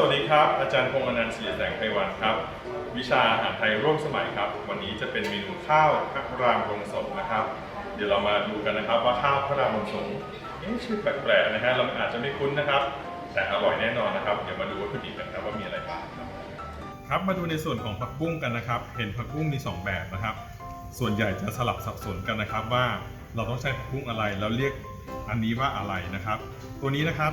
สวัสดีครับ อาจารย์พงษ์อนันต์ศิริแสงไพวันครับ วิชาอาหารไทยร่วมสมัยครับ วันนี้จะเป็นเมนูข้าวพระรามลงศพนะครับ เดี๋ยวเรามาดูกันนะครับว่าข้าวพระรามลงศพเอ๊ะชื่อแปลกๆนะฮะเราอาจจะไม่คุ้นนะครับ แต่อร่อยแน่นอนนะครับ เดี๋ยวมาดูวัตถุดิบกันครับว่ามีอะไรบ้างครับครับมาดูในส่วนของผักบุ้งกันนะครับ เห็นผักบุ้งมี 2 แบบนะครับ ส่วนใหญ่จะสลับสับสนกันนะครับว่าเราต้องใช้ผักบุ้งอะไรแล้วเรียกอันนี้ว่าอะไรนะครับ ตัวนี้นะครับ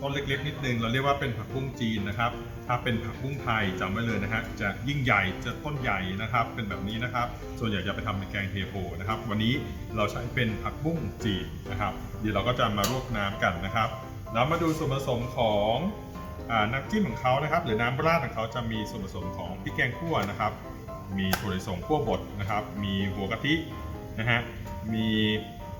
ต้นเล็กๆนิดนึงเราเรียกว่าเป็นผักบุ้งจีนนะครับ ถ้าเป็นผักบุ้งไทยจำไว้เลยนะฮะจะยิ่งใหญ่จะต้นใหญ่นะครับ เป็นแบบนี้นะครับ ส่วนใหญ่จะไปทำเป็นแกงเทโพนะครับ วันนี้เราใช้เป็นผักบุ้งจีนนะครับ เดี๋ยวเราก็จะมาลวกน้ำกันนะครับแล้วมาดูส่วนผสมของอน้ำจิ้มของเขานะครับ หรือน้ำราดของเขาจะมีส่วนผสมของพริกแกงคั่วนะครับ มีถั่วลิสงคั่วบดนะครับ มีหัวกะทินะฮะมี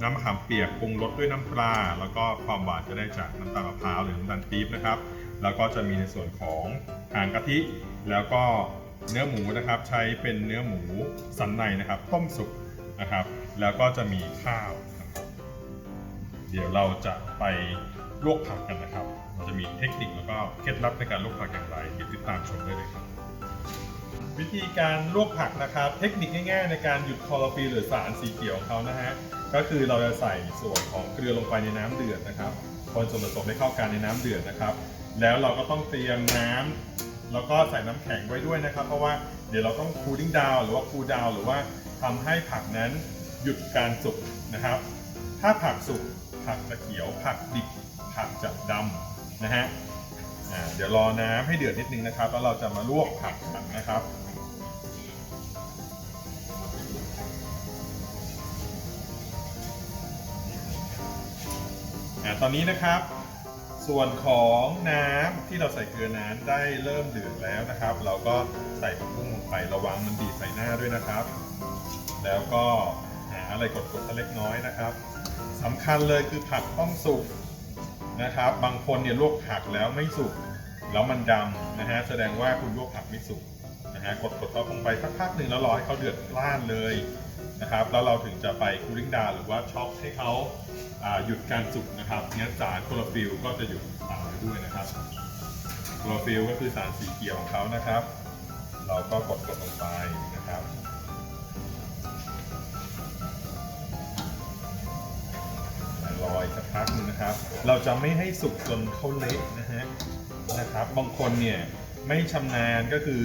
น้ำมะขามเปียกปรุงรสด้วยน้ำปลา แล้วก็ความหวานจะได้จากน้ำตาลมะพร้าวหรือน้ำตาลปี๊บนะครับ แล้วก็จะมีในส่วนของหางกะทิ แล้วก็เนื้อหมูนะครับ ใช้เป็นเนื้อหมูสันในนะครับ ต้มสุกนะครับ แล้วก็จะมีข้าวนะครับเดี๋ยวเราจะไปลวกผักกันนะครับเราจะมีเทคนิคแล้วก็เคล็ดลับในการลวกผักอย่างไรเดี๋ยวติดตามชมได้เลยครับวิธีการลวกผักนะครับ เทคนิคง่ายๆในการหยุดคลอโรฟิลหรือสารสีเขียวของเขานะฮะ ก็คือเราจะใส่ส่วนของเกลือลงไปในน้ำเดือดนะครับคนส่วนผสมให้เข้ากันในน้ำเดือดนะครับ แล้วเราก็ต้องเตรียมน้ำแล้วก็ใส่น้ำแข็งไว้ด้วยนะครับ เพราะว่าเดี๋ยวเราต้องคูลิ่งดาวหรือว่าคูลดาวหรือว่าทำให้ผักนั้นหยุดการสุกนะครับ ถ้าผักสุกผักจะเขียวผักดิบผักจะดำนะฮะเดี๋ยวรอน้ำให้เดือดนิดนึงนะครับ แล้วเราจะมาลวกผักกันนะครับ อ่าตอนนี้นะครับ ส่วนของน้ำที่เราใส่เกลือน้ำได้เริ่มเดือดแล้วนะครับ เราก็ใส่ผักบุ้งลงไประวังมันดีดใส่หน้าด้วยนะครับ แล้วก็หาอะไรกดๆสักเล็กน้อยนะครับสำคัญเลยคือผักต้องสุกนะครับ บางคนเนี่ยลวกผักแล้วไม่สุกแล้วมันดำนะฮะแสดงว่าคุณลวกผักไม่สุกนะฮะกดๆเขาลงไปสักพักหนึ่งแล้วรอให้เขาเดือดพล่านเลยนะครับ แล้วเราถึงจะไปคูลิ่งดาวหรือว่าช็อปให้เขา หยุดการสุกนะครับงั้นสารโคลอฟิลก็จะหยุดตามไปด้วยนะครับโคลอฟิลก็คือสารสีเขียวของเขานะครับ เราก็กดๆลงไปนะครับรอยสักพักนึงนะครับ เราจะไม่ให้สุกจนเขาเละนะฮะนะครับบางคนเนี่ยไม่ชำนาญก็คือ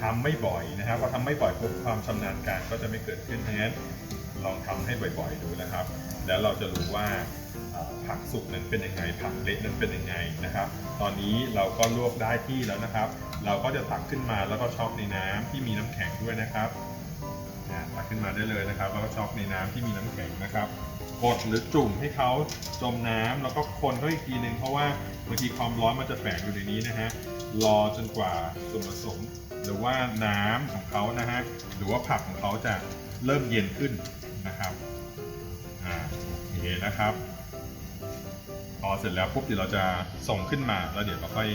ทำไม่บ่อยนะครับพอทำไม่บ่อยปุ๊บความชำนาญการก็จะไม่เกิดขึ้นงนั้นลองทำให้บ่อยๆดูนะครับ แล้วเราจะรู้ว่าผักสุกนั้นเป็นยังไงผักเละนั้นเป็นยังไงนะครับ ตอนนี้เราก็ลวกได้ที่แล้วนะครับ เราก็จะตักขึ้นมาแล้วก็ช็อกในน้ำที่มีน้ำแข็งด้วยนะครับตักขึ้นมาได้เลยนะครับ แล้วก็ช็อกในน้ำที่มีน้ำแข็งนะครับกดหรือจุ่มให้เขาจมน้ำแล้วก็คนเขาอีกทีนึงเพราะว่าบางทีความร้อนมันจะแฝงอยู่ในนี้นะฮะรอจนกว่าส่วนผสม หรือว่าน้ำของเขานะฮะหรือว่าผักของเขาจะเริ่มเย็นขึ้นนะครับ นะครับ พอเสร็จแล้วปุ๊บเดี๋ยวเราจะส่งขึ้นมาแล้วเดี๋ยวเราค่อย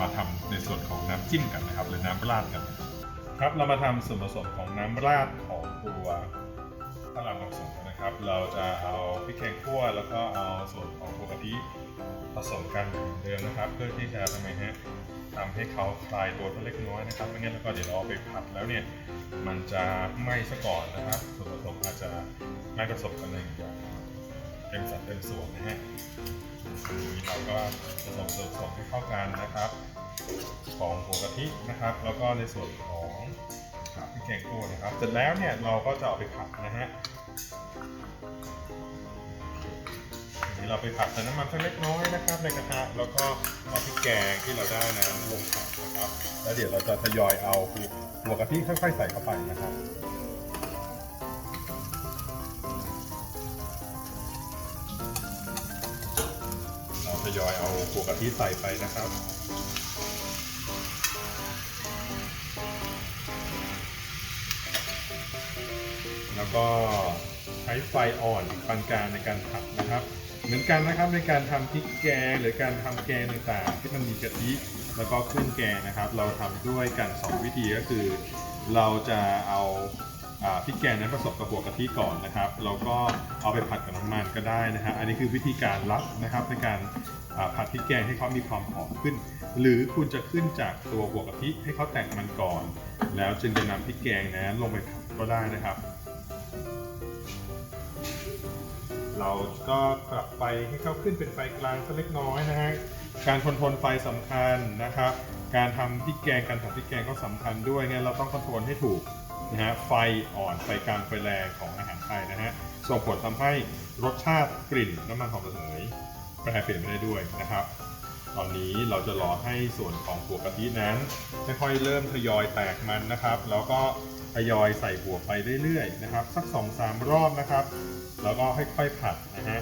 มาทำในส่วนของน้ำจิ้มกันนะครับ หรือน้ำราดกัน ครับเรามาทำส่วนผสมของน้ำราดของตัวข้าวหลามผสม นะครับ เราจะเอาพริกแกงคั่วแล้วก็เอาส่วนของโกะทิผสมกันเหมือนเดิมนะครับ เพื่อที่จะทำไมฮะทำให้เขาคลายตัวเล็กน้อยนะครับไม่งั้นแล้วก็เดี๋ยวเราเอาไปผัดแล้วเนี่ยมันจะไหม้ซะก่อนนะครับ ส่วนผสมอาจจะไม่ผสมกันอย่างเต็มสัดเต็มส่วนนะฮะนี้เราก็ผสมส่วนผสมให้เข้ากันนะครับ ของหัวกะทินะครับ แล้วก็ในส่วนของพริกแกงคั่วนะครับ เสร็จแล้วเนี่ยเราก็จะเอาไปผัดนะฮะ นี้เราไปผัดใส่น้ำมันสักเล็กน้อยนะครับในกระทะแล้วก็เอาพริกแกงที่เราได้นั้นลงผัดนะครับ แล้วเดี๋ยวเราจะทยอยเอาหัวกะทิค่อยๆใส่เข้าไปนะครับเราทยอยเอาหัวกะทิใส่ไปนะครับแล้วก็ใช้ไฟอ่อนปานกลางในการผัดนะครับ เหมือนกันนะครับในการทำพริกแกงหรือการทำแกงต่างๆ ที่มันมีกะทิแล้วก็เครื่องแกงนะครับ เราทำด้วยกันสองวิธีก็คือ เราจะเอาพริกแกงนั้นผสมกับหัวกะทิก่อนนะครับแล้วก็เอาไปผัดกับน้ำมันก็ได้นะฮะอันนี้คือวิธีการลัดนะครับในการผัดพริกแกงให้เขามีความหอมขึ้น หรือคุณจะขึ้นจากตัวหัวกะทิให้เขาแตกมันก่อน แล้วจึงจะนำพริกแกงนะลงไปผัดก็ได้นะครับ เราก็ปรับไฟให้เขาขึ้นเป็นไฟกลางสักเล็กน้อยนะฮะ การคอนโทรลไฟสำคัญนะครับ การทำพริกแกงการทำพริกแกงก็สำคัญด้วยงั้นเราต้องคอนโทรลให้ถูกนะฮะ ไฟอ่อนไฟกลางไฟแรงของอาหารไทยนะฮะ ส่งผลทำให้รสชาติกลิ่นน้ำมันหอมระเหยแปรเปลี่ยนไปได้ด้วยนะครับ ตอนนี้เราจะรอให้ส่วนของหัวกะทินั้นค่อยๆเริ่มทยอยแตกมันนะครับ แล้วก็ทยอยใส่หัวไปเรื่อยๆนะครับ สัก 2-3 รอบนะครับ แล้วก็ค่อยๆผัดนะฮะ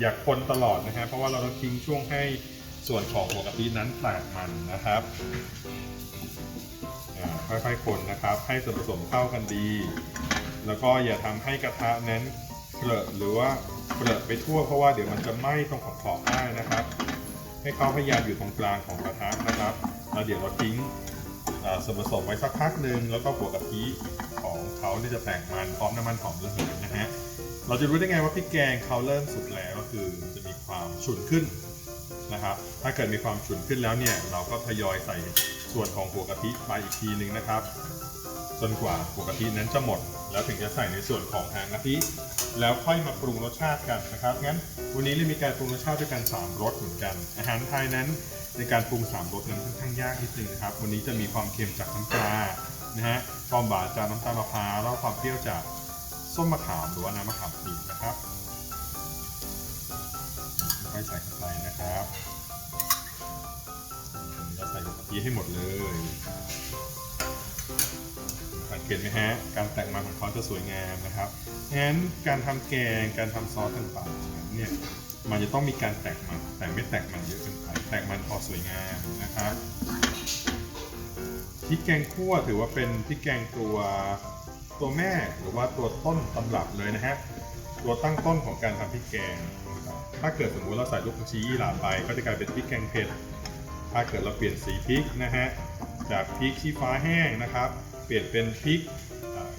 อย่าคนตลอดนะฮะเพราะว่าเราต้องทิ้งช่วงให้ส่วนของหัวกะทินั้นแตกมันนะครับอ่าค่อยๆคนนะครับ ให้ส่วนผสมเข้ากันดี แล้วก็อย่าทำให้กระทะนั้นเปรอะหรือว่าเปรอะไปทั่วเพราะว่าเดี๋ยวมันจะไหม้ตรงขอบๆได้นะครับ ให้เขาพยายามอยู่ตรงกลางของกระทะนะครับแล้วเดี๋ยวเราทิ้งส่วนผสมไว้สักพักหนึ่งแล้วก็หัวกะทิของเขาเนี่ยจะแตกมันพร้อมน้ำมันหอมระเหยนะฮะเราจะรู้ได้ไงว่าพริกแกงเขาเริ่มสุกแล้วก็คือจะมีความฉุนขึ้นนะครับ ถ้าเกิดมีความฉุนขึ้นแล้วเนี่ยเราก็ทยอยใส่ส่วนของหัวกะทิไปอีกทีหนึ่งนะครับ จนกว่าหัวกะทินั้นจะหมด แล้วถึงจะใส่ในส่วนของหางกะทิแล้วค่อยมาปรุงรสชาติกันนะครับงั้นวันนี้เรามีการปรุงรสชาติด้วยกัน3รสเหมือนกัน อาหารไทยนั้นในการปรุง3รสนั้นค่อนข้างยากนิดนึงนะครับ วันนี้จะมีความเค็มจากน้ำปลานะฮะความหวานจากน้ำตาลมะพร้าวแล้วความเปรี้ยวจากส้มมะขามหรือว่าน้ำมะขามปีนะครับค่อยใส่เข้าไปนะครับแล้วใส่ลงกะทิให้หมดเลย เกตไหมฮะ การแต่งมันของเขาจะสวยงามนะครับงั้นการทำแกง การทำซอสต่างๆเนี่ย มันจะต้องมีการแตกมัน แต่ไม่แตกมันเยอะเกินไป แตกมันพอสวยงามนะครับพริกแกงคั่วถือว่าเป็นพริกแกงตัวตัวแม่หรือว่าตัวต้นตำรับเลยนะฮะ ตัวตั้งต้นของการทำพริกแกง ถ้าเกิดสมมติเราใส่ลูกผักชียี่หร่าไป ก็จะกลายเป็นพริกแกงเผ็ด ถ้าเกิดเราเปลี่ยนสีพริกนะฮะ จากพริกชี้ฟ้าแห้งนะครับ เปลี่ยนเป็นพริก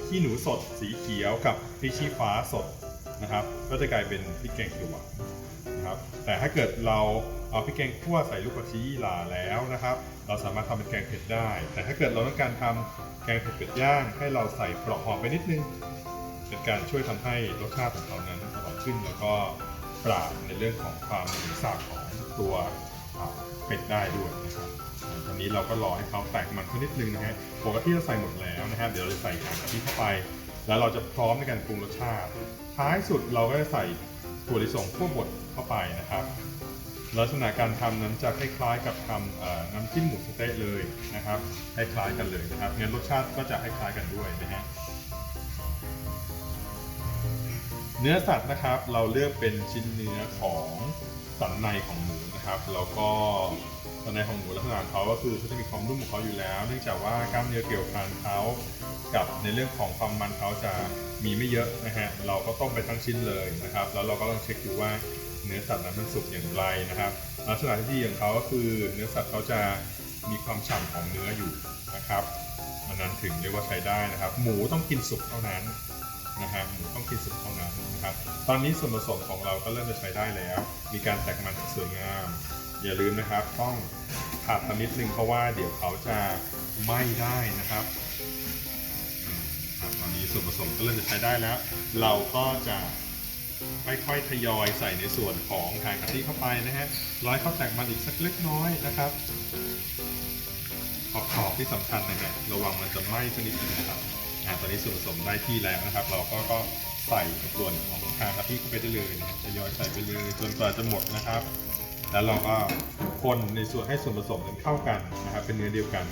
ขี้หนูสดสีเขียวกับพริกชี้ฟ้าสดนะครับ ก็จะกลายเป็นพริกแกงเขียวหวานนะครับแต่ถ้าเกิดเราเอาพริกแกงคั่วใส่ลูกผักชีหร่าแล้วนะครับ เราสามารถทำเป็นแกงเผ็ดได้ แต่ถ้าเกิดเราต้องการทำแกงเผ็ดเป็ดย่างให้เราใส่ปลอกหอมไปนิดนึง เป็นการช่วยทำให้รสชาติของเขานั้นอร่อยขึ้นแล้วก็ปราบในเรื่องของความหม็นสาบของตัวเป็ดได้ด้วยนะครับ ตอนนี้เราก็รอให้เขาแตกมันขึ้นนิดนึงนะฮะปกติเราใส่หมดแล้วนะครับเดี๋ยวเราจะใส่หางกะทิเข้าไป แล้วเราจะพร้อมในการปรุงรสชาติ ท้ายสุดเราก็จะใส่ถั่วลิสงคั่วบดเข้าไปนะครับลักษณะการทำนั้นจะคล้ายๆกับทำน้ำจิ้มหมูสเต๊ะเลยนะครับคล้ายๆกันเลยนะครับงั้นรสชาติก็จะคล้ายๆกันด้วยนะฮะเนื้อสัตว์นะครับเราเลือกเป็นชิ้นเนื้อของสันในของหมูนะครับ แล้วก็ สันในของหมูลักษณะของเขาก็คือเขาจะมีความนุ่มของเขาอยู่แล้ว เนื่องจากว่ากล้ามเนื้อเกี่ยวพันเขากับในเรื่องของความมันเขาจะมีไม่เยอะนะฮะเราก็ต้มไปทั้งชิ้นเลยนะครับ แล้วเราก็ต้องเช็คดูว่าเนื้อสัตว์นั้นมันสุกอย่างไรนะครับ ลักษณะที่ดีของเขาก็คือเนื้อสัตว์เขาจะมีความฉ่ำของเนื้ออยู่นะครับอันนั้นถึงเรียกว่าใช้ได้นะครับ หมูต้องกินสุกเท่านั้นนะฮะหมูต้องกินสุกเท่านั้นนะครับ ตอนนี้ส่วนผสมของเราก็เริ่มจะใช้ได้แล้ว มีการแตกมันที่สวยงาม อย่าลืมนะครับต้องผัดนิดนึงเพราะว่าเดี๋ยวเขาจะไหม้ได้นะครับตอนนี้ส่วนผสมก็เริ่มจะใช้ได้แล้ว เราก็จะค่อยๆทยอยใส่ในส่วนของหางกะทิเข้าไปนะฮะร้อยเขาแตกมันอีกสักเล็กน้อยนะครับ ขอบขอบที่สำคัญนะฮะระวังมันจะไหม้สักนิดนึงนะครับอ่าตอนนี้ส่วนผสมได้ที่แล้วนะครับ เราก็ก็ใส่ส่วนของทางกะทิเข้าไปได้เลยนะทยอยใส่ไปเลยจนกว่าจะหมดนะครับ แล้วเราก็คนในส่วนให้ส่วนผสมนั้นเข้ากันนะครับเป็นเนื้อเดียวกัน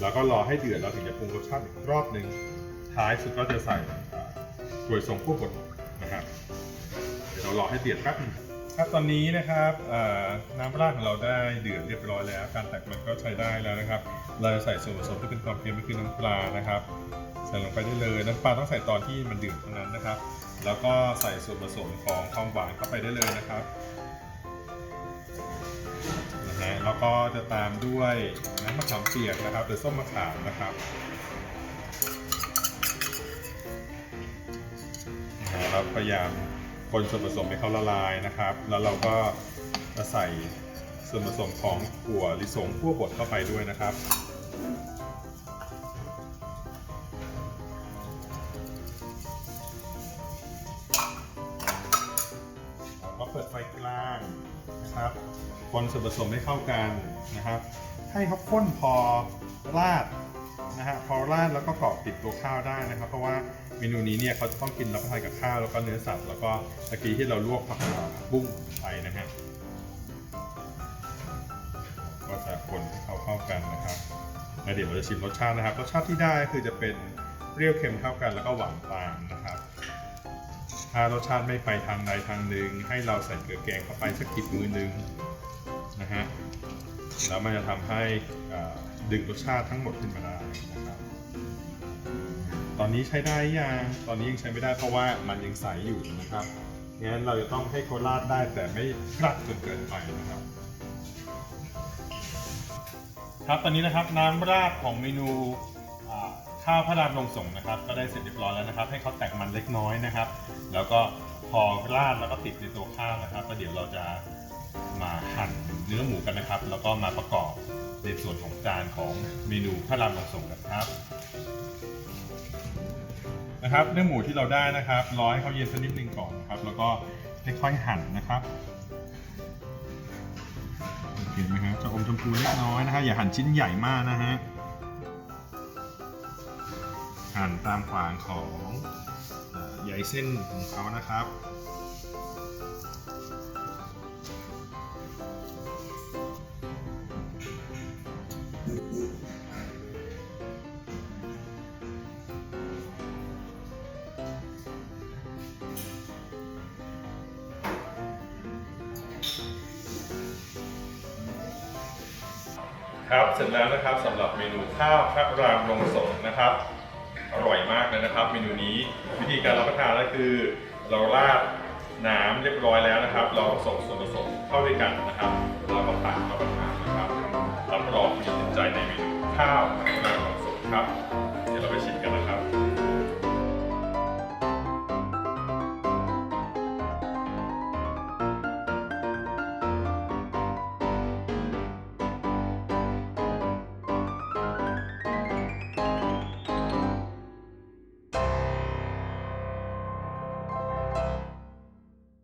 แล้วก็รอให้เดือดเราถึงจะปรุงรสชาติอีกรอบหนึ่งท้ายสุดก็จะใส่ถั่วลิสงคั่วบดนะครับเดี๋ยวเรารอให้เดือดแป๊บครับตอนนี้นะครับน้ำราดของเราได้เดือดเรียบร้อยแล้ว การแตกมันก็ใช้ได้แล้วนะครับ เราจะใส่ส่วนผสมที่เป็นความเค็มก็คือน้ำปลานะครับ ใส่ลงไปได้เลยน้ำปลาต้องใส่ตอนที่มันเดือดเท่านั้นนะครับ แล้วก็ใส่ส่วนผสมของความหวานเข้าไปได้เลยนะครับ ก็จะตามด้วยน้ำมะขามเปียกนะครับหรือส้มมะขามนะครับนะครับพยายามคนส่วนผสมให้เขาละลายนะครับ แล้วเราก็จะใส่ส่วนผสมของถั่วลิสงคั่วบดเข้าไปด้วยนะครับ วนผสมให้เข้ากันนะครับ ให้เขาข้นพอราดนะฮะพอราดแล้วก็เกาะติดตัวข้าวได้นะครับ เพราะว่าเมนูนี้เนี่ยเขาจะต้องกินรับประทานกับข้าวแล้วก็เนื้อสัตว์แล้วก็ตะกี้ที่เราลวกผักบุ้งไปนะฮะก็จะคนให้เขาเข้ากันนะครับแล้วเดี๋ยวเราจะชิมรสชาตินะครับรสชาติที่ได้คือจะเป็นเปรี้ยวเค็มเข้ากันแล้วก็หวานตามนะครับ ถ้ารสชาติไม่ไปทางใดทางหนึ่งให้เราใส่เกลือแกงเข้าไปสักกิดมือหนึ่ง นะฮะแล้วมันจะทำให้ดึงรสชาติทั้งหมดขึ้นมาได้นะครับ ตอนนี้ใช้ได้ยังตอนนี้ยังใช้ไม่ได้เพราะว่ามันยังใสอยู่นะครับงั้นเราจะต้องให้เขาราดได้แต่ไม่กรัดจนเกินไปนะครับ ครับตอนนี้นะครับน้ำราดของเมนูข้าวพระรามลงส่งนะครับ ก็ได้เสร็จเรียบร้อยแล้วนะครับ ให้เขาแตกมันเล็กน้อยนะครับ แล้วก็พอราดแล้วก็ติดในตัวข้าวนะครับแล้วเดี๋ยวเราจะมาหั่น เนื้อหมูกันนะครับ แล้วก็มาประกอบในส่วนของจานของเมนูพระรามลงส่งกันครับนะครับเนื้อหมูที่เราได้นะครับรอให้เขาเย็นสักนิดนึงก่อนนะครับ แล้วก็ค่อยๆหั่นนะครับเห็นไหมครับจะอมชมพูเล็กน้อยนะฮะอย่าหั่นชิ้นใหญ่มากนะฮะหั่นตามขวางของเอ่อใยเส้นของเขานะครับ ครับเสร็จแล้วนะครับสำหรับเมนูข้าวพระรามลงสงนะครับ อร่อยมากเลยนะครับ เมนูนี้วิธีการรับประทานก็คือ เราราดน้ำเรียบร้อยแล้วนะครับ เราส่งส่วนผสมเข้าด้วยกันนะครับแล้วก็ตักรับประทานนะครับรับรองคุณจะติดใจในเมนูข้าวพระรามลงสงครับ